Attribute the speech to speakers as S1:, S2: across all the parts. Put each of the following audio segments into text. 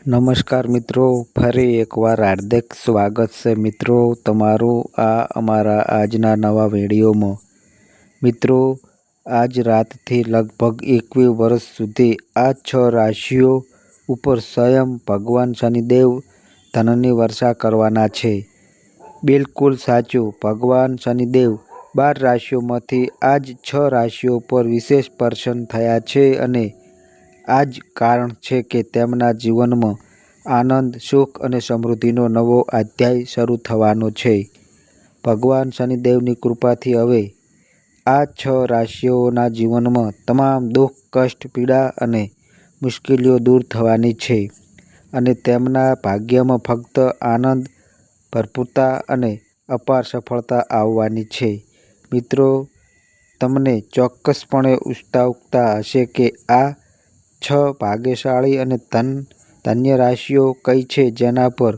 S1: નમસ્કાર મિત્રો, ફરી એકવાર હાર્દિક સ્વાગત છે મિત્રો તમારું આ અમારા આજના નવા વિડીયોમાં. મિત્રો, આજ રાતથી લગભગ એકવીસ વર્ષ સુધી આ છ રાશિઓ ઉપર સ્વયં ભગવાન શનિદેવ ધનની વર્ષા કરવાના છે. બિલકુલ સાચું, ભગવાન શનિદેવ બાર રાશિઓમાંથી આજ છ રાશિઓ પર વિશેષ પ્રસન્ન થયા છે અને આ જ કારણ છે કે તેમના જીવનમાં આનંદ, સુખ અને સમૃદ્ધિનો નવો અધ્યાય શરૂ થવાનો છે. ભગવાન શનિદેવની કૃપાથી હવે આ છ રાશિઓના જીવનમાં તમામ દુઃખ, કષ્ટ, પીડા અને મુશ્કેલીઓ દૂર થવાની છે અને તેમના ભાગ્યમાં ફક્ત આનંદ, ભરપૂરતા અને અપાર સફળતા આવવાની છે. મિત્રો, તમને ચોક્કસપણે ઉત્સુકતા હશે કે આ છ ભાગ્યશાળી અને ધન ધન્ય રાશિઓ કઈ છે જેના પર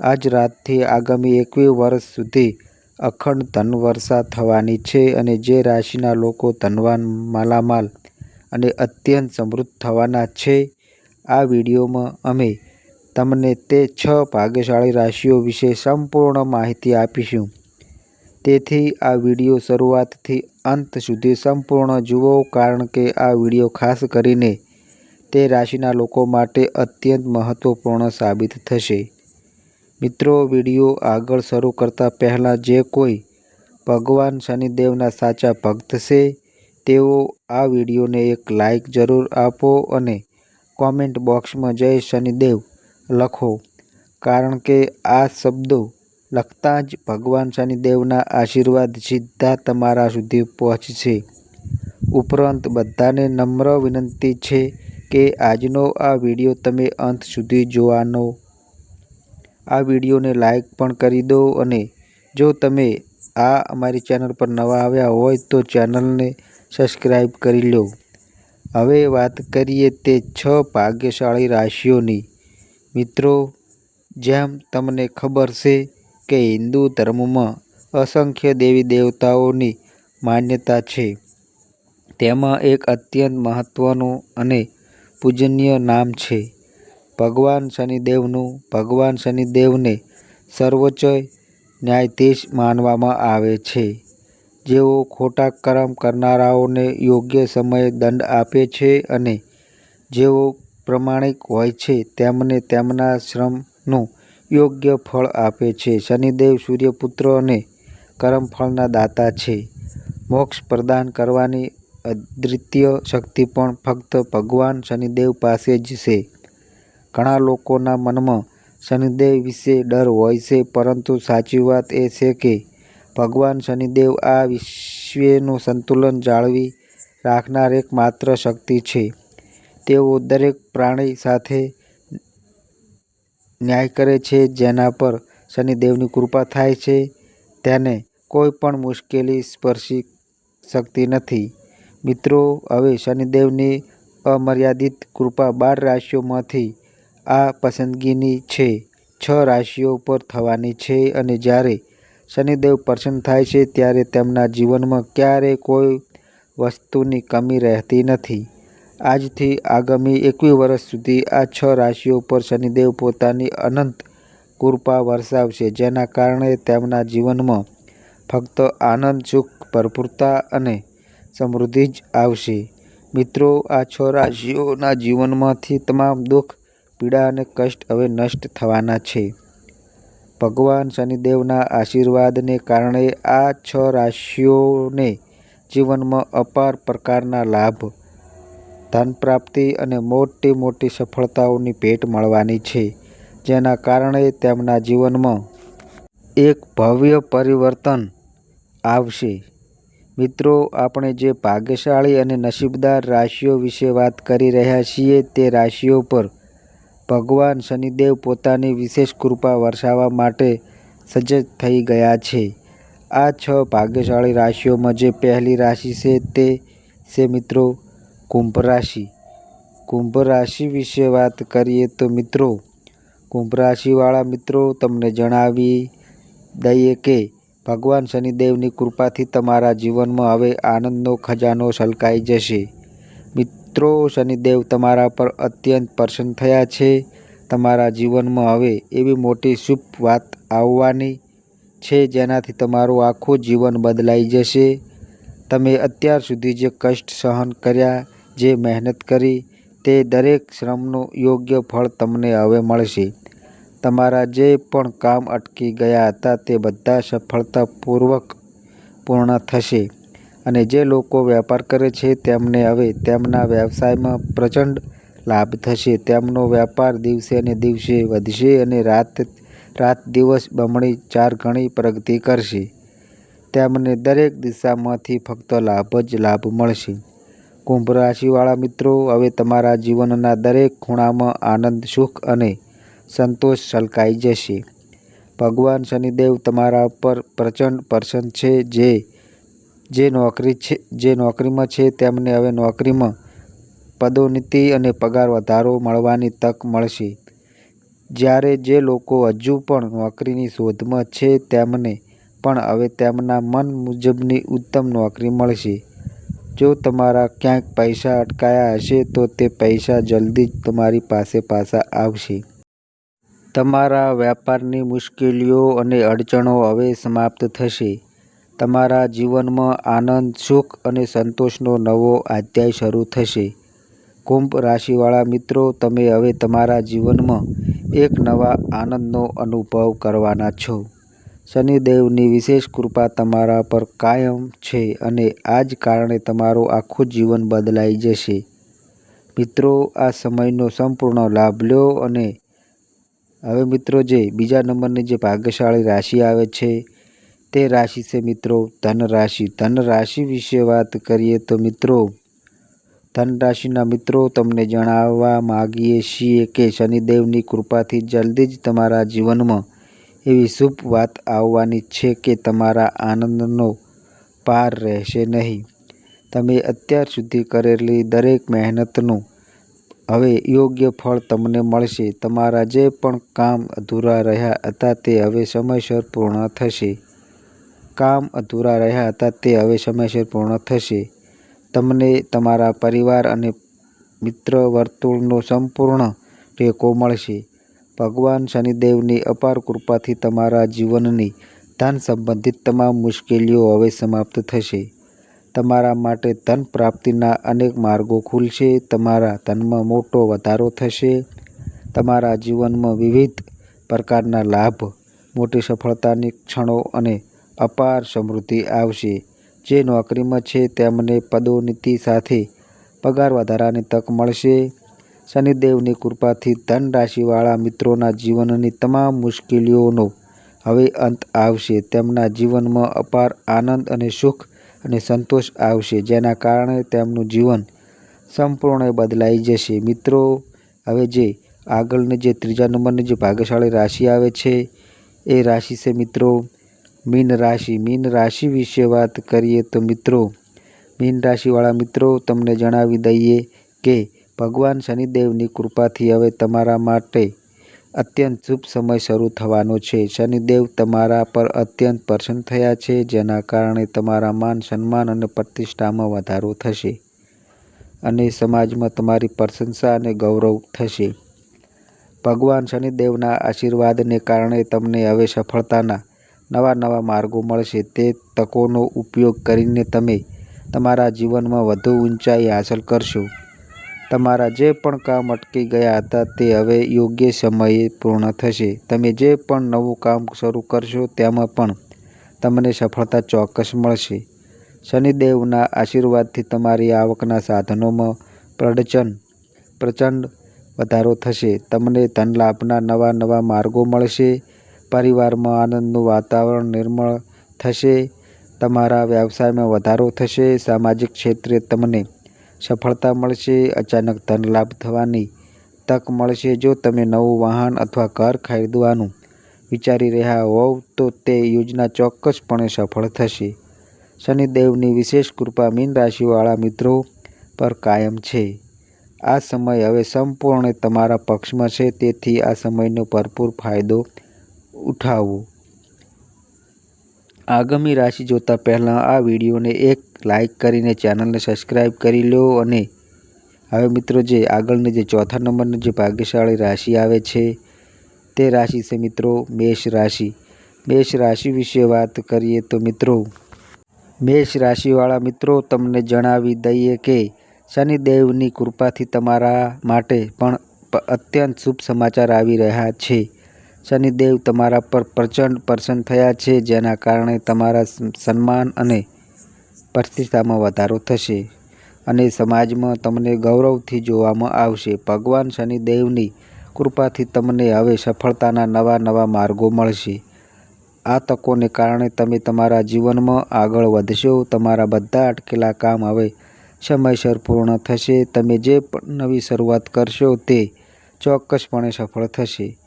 S1: આજ રાતથી આગામી એકવીસ વર્ષ સુધી અખંડ ધનવર્ષા થવાની છે અને જે રાશિના લોકો ધનવાન માલામાલ અને અત્યંત સમૃદ્ધ થવાના છે? આ વિડીયોમાં અમે તમને તે છ ભાગ્યશાળી રાશિઓ વિશે સંપૂર્ણ માહિતી આપીશું. તેથી આ વીડિયો શરૂઆતથી અંત સુધી સંપૂર્ણ જુઓ કારણ કે આ વીડિયો ખાસ કરીને તે રાશિના લોકો માટે અત્યંત મહત્વપૂર્ણ સાબિત થશે. મિત્રો, વીડિયો આગળ શરૂ કરતાં પહેલાં જે કોઈ ભગવાન શનિદેવના સાચા ભક્ત છે, તેઓ આ વિડીયોને એક લાઈક જરૂર આપો અને કોમેન્ટ બોક્સમાં જય શનિદેવ લખો. કારણ કે આ શબ્દો લખતાં જ ભગવાન શનિદેવના આશીર્વાદ સીધા તમારા સુધી પહોંચશે. ઉપરાંત બધાને નમ્ર વિનંતી છે કે આજનો આ વીડિયો તમે અંત સુધી જોવાનો. આ વિડીયોને લાઈક પણ કરી દો અને જો તમે આ અમારી ચેનલ પર નવા આવ્યા હોય તો ચેનલને સબસ્ક્રાઈબ કરી લો. હવે વાત કરીએ તે છ ભાગ્યશાળી રાશિઓની. મિત્રો, જેમ તમને ખબર છે કે હિન્દુ ધર્મમાં અસંખ્ય દેવી દેવતાઓની માન્યતા છે. તેમાં એક અત્યંત મહત્ત્વનું અને પૂજનીય નામ છે. ભગવાન શનિદેવનું, ભગવાન શનિદેવને સર્વોચ્ચ ન્યાયાધીશ માનવામાં આવે છે. જેઓ ખોટા કર્મ કરનારાઓને યોગ્ય સમયે દંડ આપે છે અને જેઓ પ્રામાણિક હોય છે, તેમને તેમના શ્રમનું યોગ્ય ફળ આપે છે. શનિદેવ સૂર્યપુત્ર અને કર્મફળના દાતા છે. મોક્ષ પ્રદાન કરવાની અદ્વિતીય શક્તિ પણ ફક્ત ભગવાન શનિદેવ પાસે જ છે. ઘણા લોકોના મનમાં શનિદેવ વિશે ડર હોય છે, પરંતુ સાચી વાત એ છે કે ભગવાન શનિદેવ આ વિશ્વનું સંતુલન જાળવી રાખનાર એકમાત્ર શક્તિ છે. તેઓ દરેક પ્રાણી સાથે ન્યાય કરે છે, જેના પર શનિદેવની કૃપા થાય છે. તેને કોઈ પણ મુશ્કેલી સ્પર્શી શકતી નથી. મિત્રો, હવે શનિદેવની અમર્યાદિત કૃપા બાર રાશિઓમાંથી આ પસંદગીની છે. છ રાશિઓ પર થવાની છે અને જ્યારે શનિદેવ પ્રસન્ન થાય છે, ત્યારે તેમના જીવનમાં ક્યારેય કોઈ વસ્તુની કમી રહેતી નથી. આજથી આગામી એકવીસ વર્ષ સુધી આ છ રાશિઓ પર શનિદેવ પોતાની અનંત કૃપા વરસાવશે, જેના કારણે તેમના જીવનમાં ફક્ત આનંદ, સુખ, ભરપૂરતા અને સમૃદ્ધિ જ આવશે. મિત્રો, આ છ રાશિઓના જીવનમાંથી તમામ દુઃખ, પીડા અને કષ્ટ હવે નષ્ટ થવાના છે. ભગવાન શનિદેવના આશીર્વાદને કારણે આ છ રાશિઓને જીવનમાં અપાર પ્રકારના લાભ, ધન પ્રાપ્તિ અને મોટી મોટી સફળતાઓની ભેટ મળવાની છે, જેના કારણે તેમના જીવનમાં એક ભવ્ય પરિવર્તન આવશે. મિત્રો, આપણે જે ભાગ્યશાળી અને નસીબદાર રાશિઓ વિશે વાત કરી રહ્યા છીએ તે રાશિઓ પર ભગવાન શનિદેવ પોતાની વિશેષ કૃપા વરસાવવા માટે સજ્જ થઈ ગયા છે. આ છ ભાગ્યશાળી રાશિઓમાં જે પહેલી રાશિ છે તે છે મિત્રો, કુંભ રાશિ. કુંભ રાશિ વિશે વાત કરીએ તો મિત્રો, કુંભ રાશિવાળા મિત્રો, તમને જણાવી દઈએ કે ભગવાન શનિદેવની કૃપાથી તમારા જીવનમાં હવે આનંદનો ખજાનો છલકાઈ જશે. મિત્રો, શનિદેવ તમારા પર અત્યંત પ્રસન્ન થયા છે. તમારા જીવનમાં હવે એવી મોટી શુભ વાત આવવાની છે જેનાથી તમારું આખું જીવન બદલાઈ જશે. તમે અત્યાર સુધી જે કષ્ટ સહન કર્યા, જે મહેનત કરી, તે દરેક શ્રમનું યોગ્ય ફળ તમને હવે મળશે. તમારા જે પણ કામ અટકી ગયા હતા તે બધા સફળતાપૂર્વક પૂર્ણ થશે. અને જે લોકો વેપાર કરે છે તેમને હવે તેમના વ્યવસાયમાં પ્રચંડ લાભ થશે. તેમનો વેપાર દિવસે ને દિવસે વધશે અને રાત રાત દિવસ બમણી ચાર ગણી પ્રગતિ કરશે. તેમને દરેક દિશામાંથી ફક્ત લાભ જ લાભ મળશે. કુંભ રાશિવાળા મિત્રો, હવે તમારા જીવનના દરેક ખૂણામાં આનંદ, સુખ અને સંતોષ છલકાઈ જશે. ભગવાન શનિદેવ તમારા પર પ્રચંડ પ્રસન્ન છે જે જે નોકરી છે, જે નોકરીમાં છે તેમને હવે નોકરીમાં પદોન્નતિ અને પગાર વધારો મળવાની તક મળશે. જ્યારે જે લોકો હજુ પણ નોકરીની શોધમાં છે તેમને પણ હવે તેમના મન મુજબની ઉત્તમ નોકરી મળશે. જો તમારા ક્યાંક પૈસા અટકાયા હશે તો તે પૈસા જલ્દી જ તમારી પાસે પાછા આવશે. તમારા વ્યાપારની મુશ્કેલીઓ અને અડચણો હવે સમાપ્ત થશે. તમારા જીવનમાં આનંદ, સુખ અને સંતોષનો નવો અધ્યાય શરૂ થશે. કુંભ રાશિવાળા મિત્રો, તમે હવે તમારા જીવનમાં એક નવા આનંદનો અનુભવ કરવાના છો. શનિદેવની વિશેષ કૃપા તમારા પર કાયમ છે અને આ જ કારણે તમારું આખું જીવન બદલાઈ જશે. મિત્રો, આ સમયનો સંપૂર્ણ લાભ લો અને હવે મિત્રો જે બીજા નંબરની જે ભાગ્યશાળી રાશિ આવે છે, તે રાશિ છે મિત્રો ધન રાશિ. ધન રાશિ વિશે વાત કરીએ તો મિત્રો, ધન રાશિના મિત્રો તમને જણાવવા માગીએ છીએ કે શનિદેવની કૃપાથી જલ્દી જ તમારા જીવનમાં એવી શુભ વાત આવવાની છે કે તમારા આનંદનો પાર રહેશે નહીં. તમે અત્યાર સુધી કરેલી દરેક મહેનતનું હવે યોગ્ય ફળ તમને મળશે. તમારા જે પણ કામ અધૂરા રહ્યા હતા તે હવે સમયસર પૂર્ણ થશે. કામ અધૂરા રહ્યા હતા તે હવે સમયસર પૂર્ણ થશે. તમને તમારા પરિવાર અને મિત્ર વર્તુળનો સંપૂર્ણ ટેકો મળશે. ભગવાન શનિદેવની અપાર કૃપાથી તમારા જીવનની ધન સંબંધિત તમામ મુશ્કેલીઓ હવે સમાપ્ત થશે. તમારા માટે ધન પ્રાપ્તિના અનેક માર્ગો ખુલશે. તમારા ધનમાં મોટો વધારો થશે. તમારા જીવનમાં વિવિધ પ્રકારના લાભ, મોટી સફળતાની ક્ષણો અને અપાર સમૃદ્ધિ આવશે. જે નોકરીમાં છે તેમને પદોન્નતિ સાથે પગાર વધારાની તક મળશે. શનિદેવની કૃપાથી ધન રાશિવાળા મિત્રોના જીવનની તમામ મુશ્કેલીઓનો હવે અંત આવશે. તેમના જીવનમાં અપાર આનંદ અને સુખ અને સંતોષ આવશે, જેના કારણે તેમનું જીવન સંપૂર્ણ બદલાઈ જશે. મિત્રો, હવે જે આગળની જે ત્રીજા નંબરની જે ભાગ્યશાળી રાશિ આવે છે, એ રાશિ છે મિત્રો, મીન રાશિ. મીન રાશિ વિશે વાત કરીએ તો મિત્રો, મીન રાશિવાળા મિત્રો, તમને જણાવી દઈએ કે ભગવાન શનિદેવની કૃપાથી હવે તમારા માટે અત્યંત શુભ સમય શરૂ થવાનો છે. શનિદેવ તમારા પર અત્યંત પ્રસન્ન થયા છે, જેના કારણે તમારા માન, સન્માન અને પ્રતિષ્ઠામાં વધારો થશે અને સમાજમાં તમારી પ્રશંસા અને ગૌરવ થશે. ભગવાન શનિદેવના આશીર્વાદને કારણે તમને હવે સફળતાના નવા નવા માર્ગો મળશે. તે તકોનો ઉપયોગ કરીને તમે તમારા જીવનમાં વધુ ઊંચાઈ હાંસલ કરશો. તમારા જે પણ કામ અટકી ગયા હતા તે હવે યોગ્ય સમયે પૂર્ણ થશે. તમે જે પણ નવું કામ શરૂ કરશો તેમાં પણ તમને સફળતા ચોક્કસ મળશે. શનિદેવના આશીર્વાદથી તમારી આવકના સાધનોમાં પ્રડચન પ્રચંડ વધારો થશે. તમને ધનલાભના નવા નવા માર્ગો મળશે. પરિવારમાં આનંદનું વાતાવરણ નિર્મળ થશે. તમારા વ્યવસાયમાં વધારો થશે. સામાજિક ક્ષેત્રે તમને સફળતા મળશે, અચાનક ધન લાભ થવાની તક મળશે. જો તમે નવું વાહન અથવા ઘર ખરીદવાનું વિચારી રહ્યા હોવ, તો તે યોજના ચોક્કસપણે સફળ થશે. શનિદેવની વિશેષ કૃપા મીન રાશિવાળા મિત્રો પર કાયમ છે. આ સમય હવે સંપૂર્ણ તમારા પક્ષમાં છે, તેથી આ સમયનો ભરપૂર ફાયદો ઉઠાવો. આગામી રાશિ જોતા પહેલાં આ વિડીયોને એક લાઈક કરીને ચેનલને સબસ્ક્રાઈબ કરી લો અને હવે મિત્રો જે આગળની જે ચોથા નંબરની જે ભાગ્યશાળી રાશિ આવે છે, તે રાશિ છે મિત્રો મેષ રાશિ. મેષ રાશિ વિશે વાત કરીએ તો મિત્રો, મેષ રાશિવાળા મિત્રો તમને જણાવી દઈએ કે શનિદેવની કૃપાથી તમારા માટે પણ અત્યંત શુભ સમાચાર આવી રહ્યા છે. શનિદેવ તમારા પર પ્રચંડ પ્રસન્ન થયા છે, જેના કારણે તમારા સન્માન અને પ્રતિષ્ઠામાં વધારો થશે અને સમાજમાં તમને ગૌરવથી જોવામાં આવશે. ભગવાન શનિદેવની કૃપાથી તમને હવે સફળતાના નવા નવા માર્ગો મળશે. આ તકોને કારણે તમે તમારા જીવનમાં આગળ વધશો. તમારા બધા અટકેલા કામ હવે સમયસર પૂર્ણ થશે. તમે જે પણ નવી શરૂઆત કરશો તે ચોક્કસપણે સફળ થશે.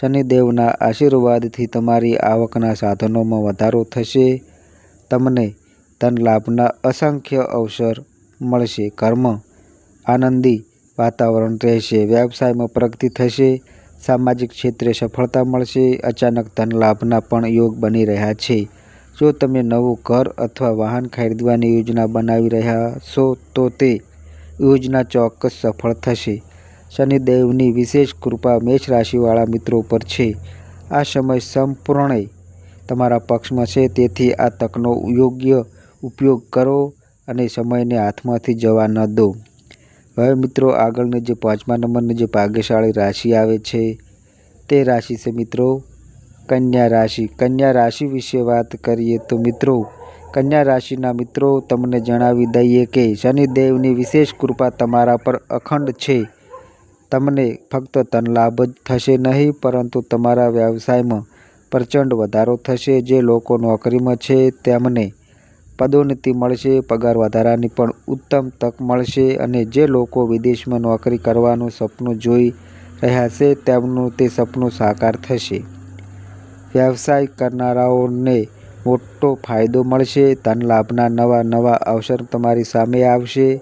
S1: શનિદેવના આશીર્વાદથી તમારી આવકના સાધનોમાં વધારો થશે. તમને ધન લાભના અસંખ્ય અવસર મળશે. કર્મ, આનંદી વાતાવરણ રહેશે. વ્યવસાયમાં પ્રગતિ થશે. સામાજિક ક્ષેત્રે સફળતા મળશે. અચાનક ધન લાભના પણ યોગ બની રહ્યા છે. જો તમે નવું ઘર અથવા વાહન ખરીદવાની યોજના બનાવી રહ્યા છો, તો તે યોજના ચોક્કસ સફળ થશે. શનિદેવની વિશેષ કૃપા મેષ રાશિવાળા મિત્રો પર છે. આ સમય સંપૂર્ણ તમારા પક્ષમાં છે, તેથી આ તકનો યોગ્ય ઉપયોગ કરો અને સમયને હાથમાંથી જવા ન દો. હવે મિત્રો, આગળની જે પાંચમા નંબરની જે ભાગ્યશાળી રાશિ આવે છે, તે રાશિ છે મિત્રો, કન્યા રાશિ. કન્યા રાશિ વિશે વાત કરીએ તો મિત્રો, કન્યા રાશિના મિત્રો, તમને જણાવી દઈએ કે શનિદેવની વિશેષ કૃપા તમારા પર અખંડ છે. તમને ફક્ત ધન લાભ જ થશે નહીં, પરંતુ તમારા વ્યવસાયમાં પ્રચંડ વધારો થશે. જે લોકો નોકરીમાં છે, તેમને પદોન્નતિ મળશે, પગાર વધારાની પણ ઉત્તમ તક મળશે અને જે લોકો વિદેશમાં નોકરી કરવાનું સપનું જોઈ રહ્યા છે, તેમનું તે સપનું સાકાર થશે. વ્યવસાય કરનારાઓને મોટો ફાયદો મળશે, ધન લાભના નવા નવા અવસર તમારી સામે આવશે.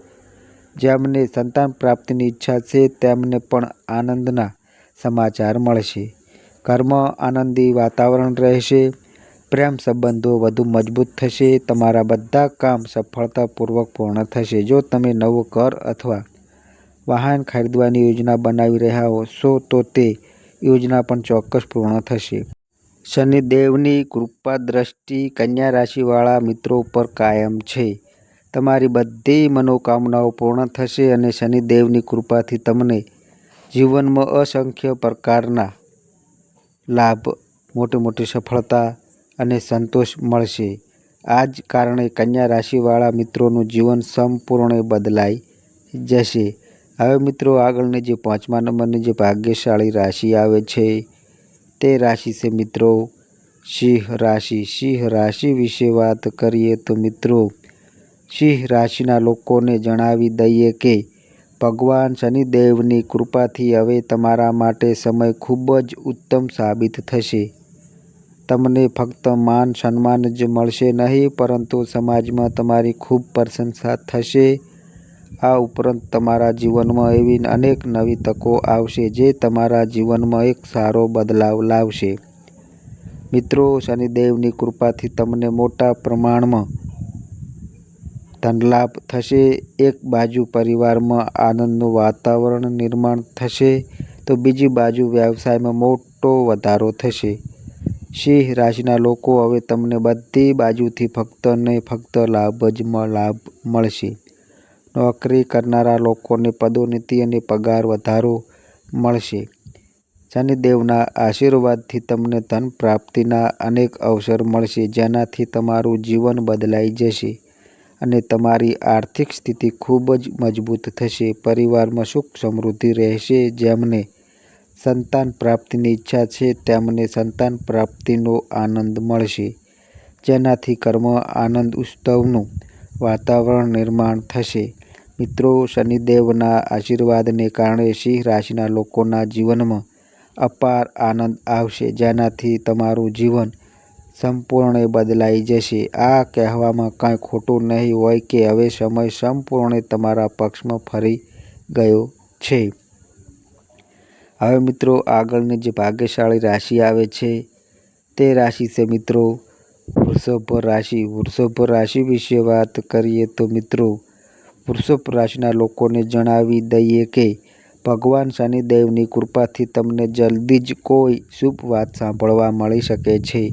S1: જેમને સંતાન પ્રાપ્તિની ઈચ્છા છે, તેમને પણ આનંદના સમાચાર મળશે. ઘરમાં આનંદી વાતાવરણ રહેશે. પ્રેમ સંબંધો વધુ મજબૂત થશે, તમારા બધા કામ સફળતાપૂર્વક પૂર્ણ થશે. જો તમે નવું ઘર અથવા વાહન ખરીદવાની યોજના બનાવી રહ્યા છો તો તે યોજના પણ ચોક્કસ પૂર્ણ થશે. શનિદેવની કૃપા દ્રષ્ટિ કન્યા રાશિવાળા મિત્રો પર કાયમ છે. તમારી બધી મનોકામનાઓ પૂર્ણ થશે અને શનિદેવની કૃપાથી તમને જીવનમાં અસંખ્ય પ્રકારના લાભ મોટી મોટી સફળતા અને સંતોષ મળશે. આ જ કારણે કન્યા રાશિવાળા મિત્રોનું જીવન સંપૂર્ણ બદલાઈ જશે. હવે મિત્રો આગળની જે પાંચમા નંબરની જે ભાગ્યશાળી રાશિ આવે છે, તે રાશિ છે મિત્રો સિંહ રાશિ. સિંહ રાશિ વિશે વાત કરીએ તો મિત્રો, સિંહ રાશિના લોકોને જણાવી દઈએ કે, ભગવાન શનિદેવની કૃપાથી હવે તમારા માટે સમય ખૂબ જ ઉત્તમ સાબિત થશે. તમને ફક્ત માન, સન્માન જ મળશે નહીં, પરંતુ સમાજમાં તમારી ખૂબ પ્રશંસા થશે. આ ઉપરાંત તમારા જીવનમાં એવી અનેક નવી તકો આવશે જે તમારા જીવનમાં એક સારો બદલાવ લાવશે. મિત્રો, શનિદેવની કૃપાથી તમને મોટા પ્રમાણમાં ધનલાભ થશે. એક બાજુ પરિવારમાં આનંદનું વાતાવરણ નિર્માણ થશે, તો બીજી બાજુ વ્યવસાયમાં મોટો વધારો થશે. સિંહ રાશિના લોકો હવે તમને બધી બાજુથી ફક્ત ને ફક્ત લાભ જ લાભ મળશે. નોકરી કરનારા લોકોને પદોન્નતિ અને પગાર વધારો મળશે. શનિદેવના આશીર્વાદથી તમને ધન પ્રાપ્તિના અનેક અવસર મળશે, જેનાથી તમારું જીવન બદલાઈ જશે અને તમારી આર્થિક સ્થિતિ ખૂબ જ મજબૂત થશે. પરિવારમાં સુખ સમૃદ્ધિ રહેશે, જેમને સંતાન પ્રાપ્તિની ઈચ્છા છે, તેમને સંતાન પ્રાપ્તિનો આનંદ મળશે. જેનાથી કર્મ, આનંદ, ઉત્સવનું વાતાવરણ નિર્માણ થશે. મિત્રો, શનિદેવના આશીર્વાદને કારણે સિંહ રાશિના લોકોના જીવનમાં અપાર આનંદ આવશે, જેનાથી તમારું જીવન સંપૂર્ણ બદલાઈ જશે. આ કહેવામાં કાંઈ ખોટું નહીં હોય કે હવે સમય સંપૂર્ણ તમારા પક્ષમાં ફરી ગયો છે. હવે મિત્રો, આગળની જે ભાગ્યશાળી રાશિ આવે છે, તે રાશિ છે મિત્રો, વૃષભ રાશિ. વૃષભ રાશિ વિશે વાત કરીએ તો મિત્રો, વૃષભ રાશિના લોકોને જણાવી દઈએ કે, ભગવાન શનિદેવની કૃપાથી તમને જલ્દી જ કોઈ શુભ વાત સાંભળવા મળી શકે છે.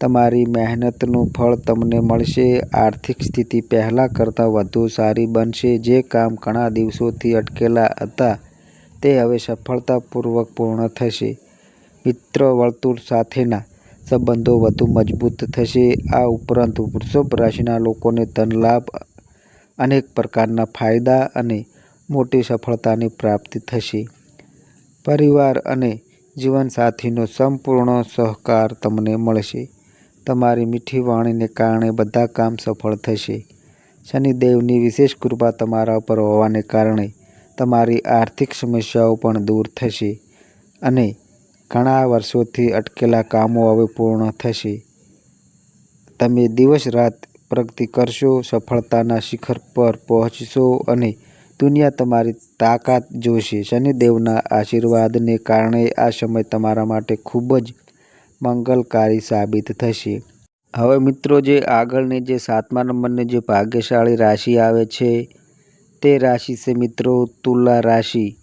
S1: તમારી મહેનતનું ફળ તમને મળશે, આર્થિક સ્થિતિ પહેલાં કરતાં વધુ સારી બનશે. જે કામ ઘણા દિવસોથી અટકેલા હતા તે હવે સફળતાપૂર્વક પૂર્ણ થશે. મિત્ર વર્તુળ સાથેના સંબંધો વધુ મજબૂત થશે. આ ઉપરાંત વૃષભ રાશિના લોકોને ધનલાભ અનેક પ્રકારના ફાયદા અને મોટી સફળતાની પ્રાપ્તિ થશે. પરિવાર અને જીવનસાથીનો સંપૂર્ણ સહકાર તમને મળશે. તમારી મીઠી વાણીને કારણે બધા કામ સફળ થશે. શનિદેવની વિશેષ કૃપા તમારા ઉપર હોવાને કારણે તમારી આર્થિક સમસ્યાઓ પણ દૂર થશે અને ઘણા વર્ષોથી અટકેલા કામો હવે પૂર્ણ થશે. તમે દિવસ રાત પ્રગતિ કરશો, સફળતાના શિખર પર પહોંચશો અને દુનિયા તમારી તાકાત જોશે. શનિદેવના આશીર્વાદને કારણે આ સમય તમારા માટે ખૂબ જ મંગલકારી સાબિત થશે. હવે મિત્રો, જે આગળની જે સાતમા નંબરની જે ભાગ્યશાળી રાશિ આવે છે તે રાશિ છે મિત્રો? તુલા રાશિ.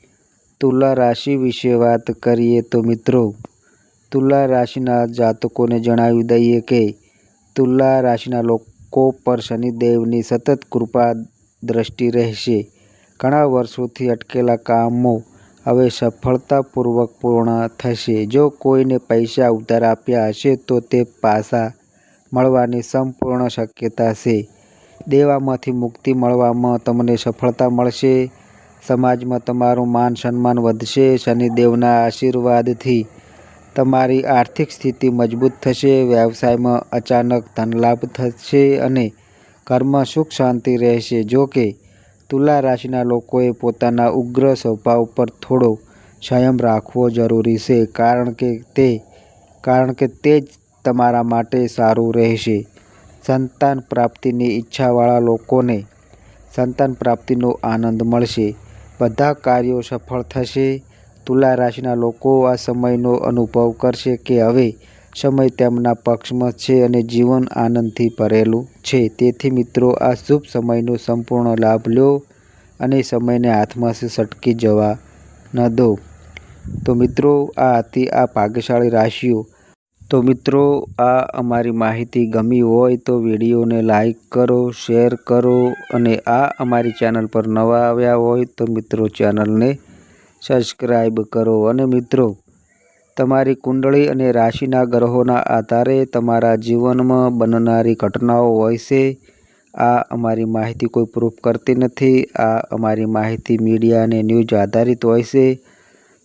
S1: તુલા રાશિ વિશે વાત કરીએ તો મિત્રો, તુલા રાશિના જાતકોને જણાવી દઈએ કે તુલા રાશિના લોકો પર શનિદેવની સતત કૃપા દ્રષ્ટિ રહેશે. ઘણા વર્ષોથી અટકેલા કામો હવે સફળતાપૂર્વક પૂર્ણ થશે. જો કોઈને પૈસા ઉધાર આપ્યા હશે તો તે પાછા મળવાની સંપૂર્ણ શક્યતા છે. દેવામાંથી મુક્તિ મળવામાં તમને સફળતા મળશે. સમાજમાં તમારું માન સન્માન વધશે. શનિદેવના આશીર્વાદથી તમારી આર્થિક સ્થિતિ મજબૂત થશે. વ્યવસાયમાં અચાનક ધનલાભ થશે અને ઘરમાં સુખ શાંતિ રહેશે. જો કે, તુલા રાશિના લોકોએ પોતાના ઉગ્ર સ્વભાવ પર થોડો સંયમ રાખવો જરૂરી છે, કારણ કે તે, કારણ કે તે જ તમારા માટે સારું રહેશે. સંતાન પ્રાપ્તિની ઈચ્છાવાળા લોકોને સંતાન પ્રાપ્તિનો આનંદ મળશે. બધા કાર્યો સફળ થશે. તુલા રાશિના લોકો આ સમયનો અનુભવ કરશે કે હવે સમય તેમના પક્ષમાં છે અને જીવન આનંદથી ભરેલું છે. તેથી મિત્રો, આ શુભ સમયનો સંપૂર્ણ લાભ લો અને સમયને હાથમાંથી સટકી જવા ન દો. તો મિત્રો, આ હતી આ ભાગ્યશાળી રાશિઓ. તો મિત્રો, આ અમારી માહિતી ગમી હોય તો વિડીયોને લાઈક કરો, શેર કરો અને આ અમારી ચેનલ પર નવા આવ્યા હોય તો મિત્રો ચેનલને સબસ્ક્રાઈબ કરો. અને મિત્રો, તમારી કુંડળી અને રાશિના ગ્રહોના આધારે તમારા જીવનમાં બનનારી ઘટનાઓ હોય છે. આ અમારી માહિતી કોઈ પ્રૂફ કરતી નથી. આ અમારી માહિતી મીડિયા અને ન્યૂઝ આધારિત હોય છે.